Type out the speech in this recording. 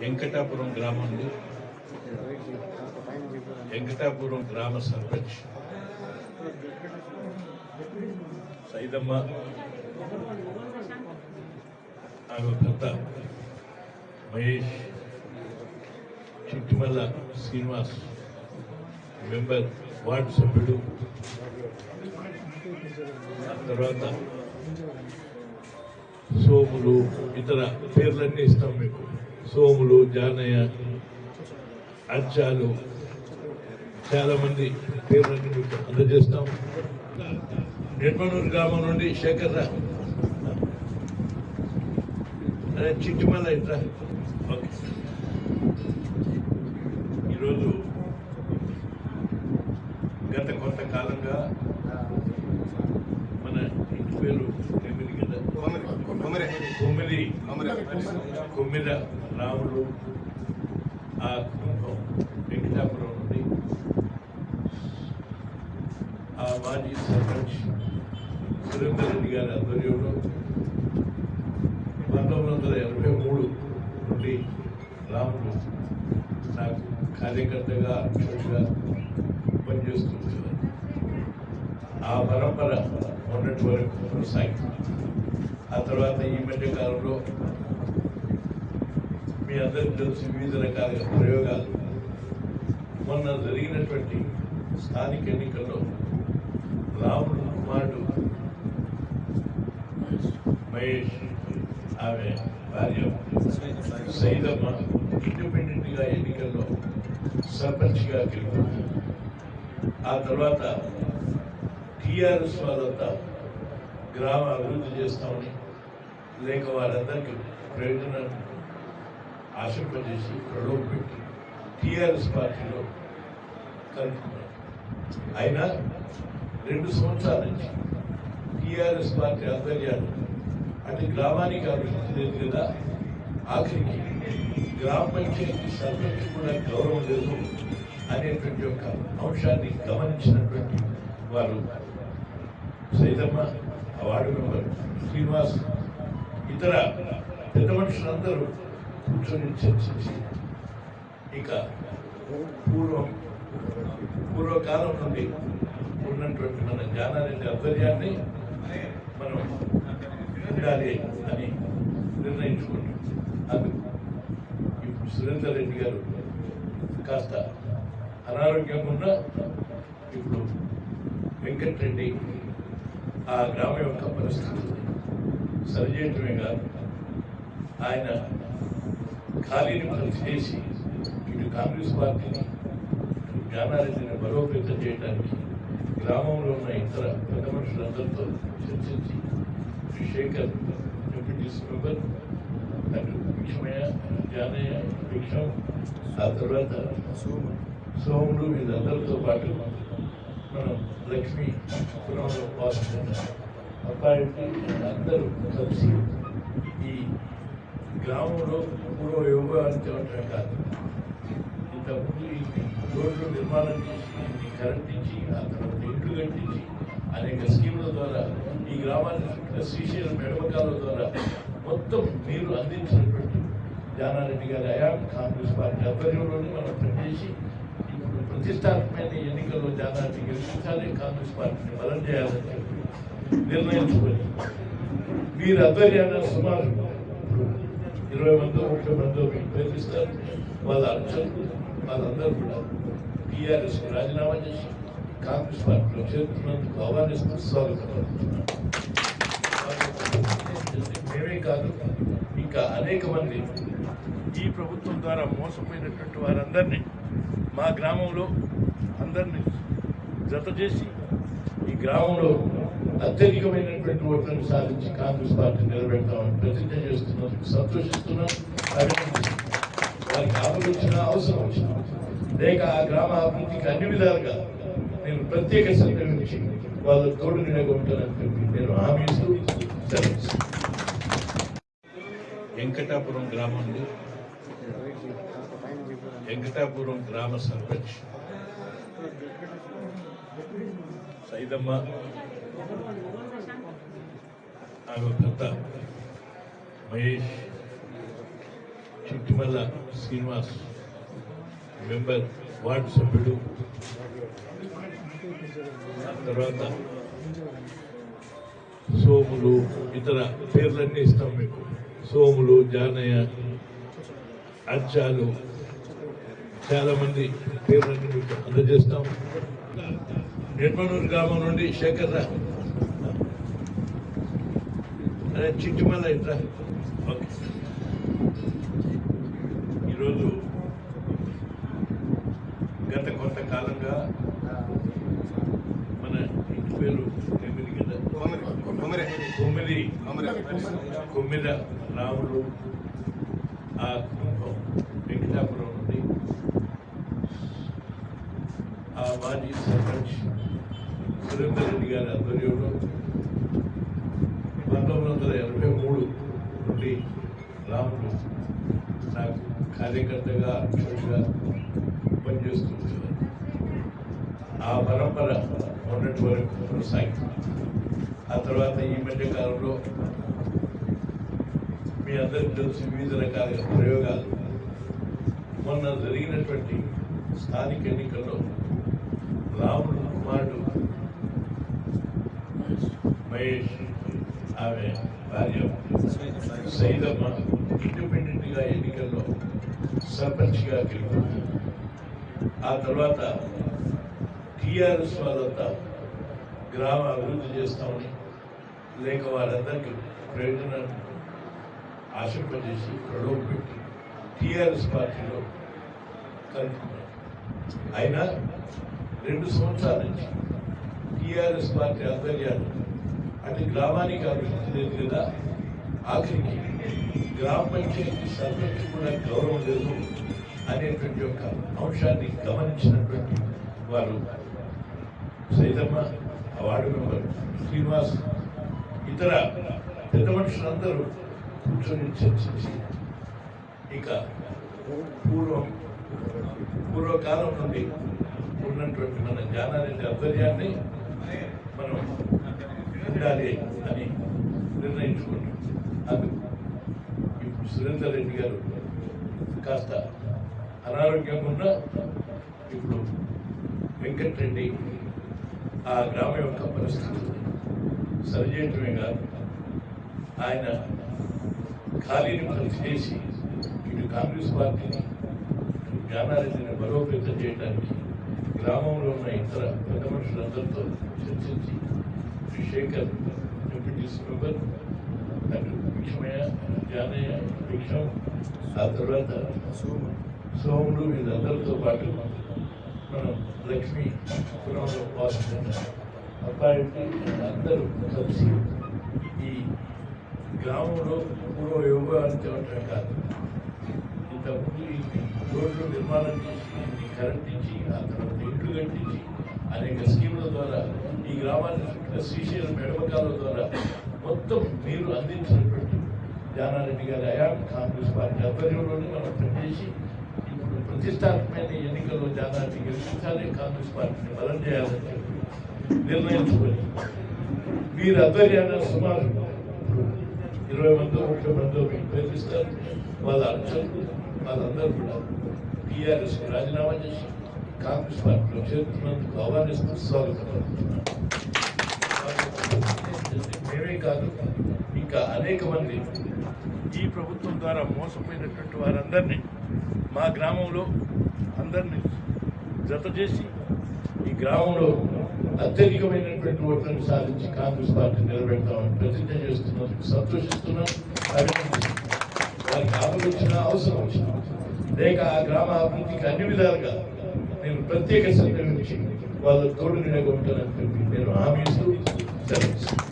వెంకటాపురం గ్రామంలో వెంకటాపురం గ్రామ సర్పంచ్ సైదమ్మ ఆమె భర్త మహేష్ చిట్టిమల్ల శ్రీనివాస్ మెంబర్ వార్డు సభ్యుడు. ఆ తర్వాత సోములు ఇతర పేర్లన్నీ ఇస్తాం మీకు. సోములు జానయ్య అర్చాలు చాలా మంది పేర్లన్నీ మీకు అందజేస్తాం. నిర్మనూరు గ్రామం నుండి శేఖర్ రా. అదే ఇంట్రా ఓకే ఈరోజు గత కొంతకాలంగా మన ఇంటి పేరు ఎనిమిది కదా కొమ్మిది కొమ్మిద రాముడు ఆ కుటుంబం వెంకటాపురం నుండి ఆ మాజీ సర్పంచ్ సురేందర్ రెడ్డి గారి ఆధ్వర్యంలో పంతొమ్మిది వందల ఎనభై మూడు నుండి రాముడు నాకు కార్యకర్తగా అధ్యక్షుడిగా పనిచేస్తుంది ఆ పరంపర మొన్నటి వరకు కొనసాగింది ఆ తర్వాత ఈ మధ్య కాలంలో మీ అందరికి తెలిసి వివిధ రకాల ప్రయోగాలు. మొన్న జరిగినటువంటి స్థానిక ఎన్నికల్లో రాముడు కుమారుడు మహేష్ ఆమె భార్య సైదమ్మ ఇండిపెండెంట్గా ఎన్నికల్లో సర్పంచ్గా గెలుపొందారు ఆ తర్వాత టీఆర్ఎస్ వాళ్ళంతా గ్రామ అభివృద్ధి చేస్తామని లేక వారందరికీ ప్రయోజనాన్ని ఆశింపజేసి ప్రలోభ పెట్టి టిఆర్ఎస్ పార్టీలో కలుపుకున్నారు అయినా రెండు సంవత్సరాల నుంచి టీఆర్ఎస్ పార్టీ ఆధ్వర్యాలు అంటే గ్రామానికి అభివృద్ధి లేదు కదా ఆఖరికి గ్రామ పంచాయతీ సర్పంచ్ కూడా గౌరవం లేదు అనేటువంటి యొక్క అంశాన్ని గమనించినటువంటి వారు సైతమ్మ ఆ వార్డు మెంబర్ శ్రీనివాస్ ఇతర పెద్ద మనుషులందరూ కూర్చొని చర్చించి ఇక పూర్వం పూర్వకాలం నుండి ఉన్నటువంటి మన జ్ఞానారెడ్డి ఆధ్వర్యాన్ని మనం ఉండాలి అని నిర్ణయించుకున్నాం. అందుకు ఇప్పుడు సురేందర్ రెడ్డి గారు కాస్త అనారోగ్యంగా ఉన్న ఇప్పుడు వెంకటరెడ్డి ఆ గ్రామం యొక్క పరిస్థితులు సరిచేయటమే కాదు ఆయన ఖాళీని భర్తీ చేసి ఇటు కాంగ్రెస్ పార్టీని ఇటు జ్ఞానారెడ్డిని బలోపేతం చేయడానికి గ్రామంలో ఉన్న ఇతర పెద్ద మనుషులందరితో చర్చించి శ్రీ శేఖర్ డిప్యూటీస్ మెంబర్ అటు భిక్షమయ్య జానయ్య భిక్షం ఆ తర్వాత సోములు వీళ్ళందరితో పాటు మనం లక్ష్మి పురంలో వాసుకున్న అబ్బాయి అందరూ కలిసి ఈ గ్రామంలో పూర్వ యోగాన్ని తేవటం కాదు. ఇంతకుముందు ఈ రోడ్లు నిర్మాణం చేసి కరెంట్ ఇచ్చి ఆ తర్వాత ఇంట్లు కట్టించి అనేక స్కీముల ద్వారా ఈ గ్రామాన్ని చుట్టిన శ్రీశైలం మెడమకాల ద్వారా మొత్తం నీరు అందించినటువంటి జానారెడ్డి గారి అయాం కాంగ్రెస్ పార్టీ ఆధ్వర్యంలోనే మనం పనిచేసి ప్రతిష్టాత్మైన ఎన్నికల్లో జానారెడ్డి గెలిపించాలి కాంగ్రెస్ పార్టీని బలం చేయాలని చెప్పి నిర్ణయించుకొని వీరి ఆధ్వర్యాన్ని సుమారు ఇరవై మంది ముప్పై మంది మీకు వాళ్ళ అర్చకులు వాళ్ళందరూ కూడా టీఆర్ఎస్ రాజీనామా చేసి కాంగ్రెస్ పార్టీలో చేరుతున్నందుకు ఆహ్వానిస్తూ స్వాగతం మేమే కాదు ఇంకా అనేక మంది ఈ ప్రభుత్వం ద్వారా మోసపోయినటువంటి వారందరినీ మా గ్రామంలో అందరినీ జత చేసి ఈ గ్రామంలో అత్యధికమైనటువంటి ఓట్లను సాధించి కాంగ్రెస్ పార్టీ నిలబెడతామని ప్రతిజ్ఞ చేస్తున్నందుకు సంతోషిస్తున్నాం వారికి ఆలోచన అవసరం వచ్చిన లేక ఆ గ్రామ అభివృద్ధికి అన్ని విధాలుగా నేను ప్రత్యేక శ్రద్ధ నుంచి వాళ్ళ తోడు నిలగా చెప్పి నేను హామీ ఇస్తూ వెంకటాపురం గ్రామంలో వెంకటాపురం గ్రామ సర్పంచ్. సైదమ్మ. ఆమె భర్త మహేష్. చిట్టిమల్ల శ్రీనివాస్. మెంబర్ వార్డు సభ్యుడు. ఆ తర్వాత సోములు ఇతర పేర్లన్నీ ఇస్తాం మీకు. సోములు జానయ్య అర్చాలు చాలా మంది పేర్లన్నీ మీకు అందజేస్తాం. నిర్మలూరు గ్రామం నుండి శేఖర్ రా. చిట్టిమల్ల ఇట్లా ఓకే. ఈరోజు గత కొంతకాలంగా మన ఇంటి పేరు ఎనిమిది కదా? కొమ్మిది కొమ్మిద రాములు. ఆ కుటుంబం వెంకటాపురం నుండి. ఆ మాజీ సర్పంచ్ సురేందర్ రెడ్డి గారి ఆధ్వర్యంలో పంతొమ్మిది వందల ఎనభై మూడు నుండి రాముడు నాకు కార్యకర్తగా అధ్యక్షుడిగా పనిచేస్తుంది ఆ పరంపర మొన్నటి వరకు కొనసాగింది. ఆ తర్వాత ఈ మధ్య కాలంలో మీ అందరికి తెలిసి వివిధ రకాల ప్రయోగాలు. మొన్న జరిగినటువంటి స్థానిక ఎన్నికల్లో రాముడు కుమారుడు మహేష్ ఆమె భార్య సైదమ్మ ఇండిపెండెంట్గా ఎన్నికల్లో సర్పంచ్గా గెలుపుతుంది ఆ తర్వాత టీఆర్ఎస్ వాళ్ళంతా గ్రామ అభివృద్ధి చేస్తామని లేక వారందరికీ ప్రయోజనాన్ని ఆశింపజేసి గొడవ పెట్టి టీఆర్ఎస్ పార్టీలో కలుపుకున్నారు. అయినా రెండు సంవత్సరాల నుంచి టీఆర్ఎస్ పార్టీ ఆధ్వర్యాలు అంటే గ్రామానికి అభివృద్ధి లేదు కదా ఆఖరికి గ్రామ పంచాయతీ సర్పంచ్ కూడా గౌరవం లేదు అనేటువంటి యొక్క అంశాన్ని గమనించినటువంటి వారు సైతమ్మ ఆ వార్డు మెంబర్ శ్రీనివాస్ ఇతర పెద్ద మనుషులందరూ కూర్చొని చర్చించి ఇక పూర్వం పూర్వకాలం నుండి ఉన్నటువంటి మన జ్ఞానాన్ని ఆధ్వర్యాన్ని మనం ఉండాలి అని నిర్ణయించుకున్నాం. అందుకు ఇప్పుడు సురేందర్ రెడ్డి గారు కాస్త అనారోగ్యం ఉన్న ఇప్పుడు వెంకటరెడ్డి ఆ గ్రామం యొక్క పరిస్థితులు సరిచేయటమే కాదు. ఆయన ఖాళీని భర్తీ చేసి ఇటు కాంగ్రెస్ పార్టీని ఇటు జ్ఞానారెడ్డిని బలోపేతం చేయడానికి గ్రామంలో ఉన్న ఇతర పెద్ద మనుషులందరితో చర్చించి శ్రీ శేఖర్ ఎంపీటీసీ మెంబర్ అటు భిక్షమయ్య జానయ్య భిక్షం ఆ తర్వాత సోములు వీళ్ళందరితో పాటు మనం లక్ష్మీ పురంలో వాసుకున్న అబ్బాయి అందరూ కలిసి ఈ గ్రామంలో పూర్వ యోగాన్ని తేవటం కాదు. ఇంతకుముందు రోడ్లు నిర్మాణం చేసి కరెంట్ ఇచ్చి ఆ తర్వాత ఇంట్లు కట్టించి అనేక స్కీముల ద్వారా ఈ గ్రామాన్ని చుట్టూ శ్రీశైలం ఎడమకాల ద్వారా మొత్తం మీరు అందించినటువంటి జానారెడ్డి గారి అయా కాంగ్రెస్ పార్టీ ఆధ్వర్యంలోనే మనం పనిచేసి ఇప్పుడు ప్రతిష్టాత్మకమైన ఎన్నికల్లో జానారెడ్డి గెలిపించాలి కాంగ్రెస్ పార్టీని బలం చేయాలని నిర్ణయించుకొని మీరు ఆధ్వర్యాన్ని సుమారు ఇరవై మంది ముప్పై మంది మీకు పేర్లిస్తారు వాళ్ళ అనుచరులు వాళ్ళందరూ కూడా టీఆర్ఎస్ రాజీనామా చేసి కాంగ్రెస్ పార్టీలో చేరుతున్నందుకు ఆహ్వానిస్తూ స్వాగతం మేమే కాదు ఇంకా అనేక మంది ఈ ప్రభుత్వం ద్వారా మోసపోయినటువంటి వారందరినీ మా గ్రామంలో అందరినీ జత చేసి ఈ గ్రామంలో అత్యధికమైనటువంటి ఓట్లను సాధించి కాంగ్రెస్ పార్టీ నిలబెడతామని ప్రతిజ్ఞ చేస్తున్నందుకు సంతోషిస్తున్నాం అభినందిస్తున్నాం. వారికి ఆపద అవసరం వచ్చిన లేక ఆ గ్రామ అభివృద్ధికి అన్ని విధాలుగా నేను ప్రత్యేక శ్రద్ధ నుంచి వాళ్ళ తోడు నిలగొంటానని నేను హామీ ఇస్తూ సెలవు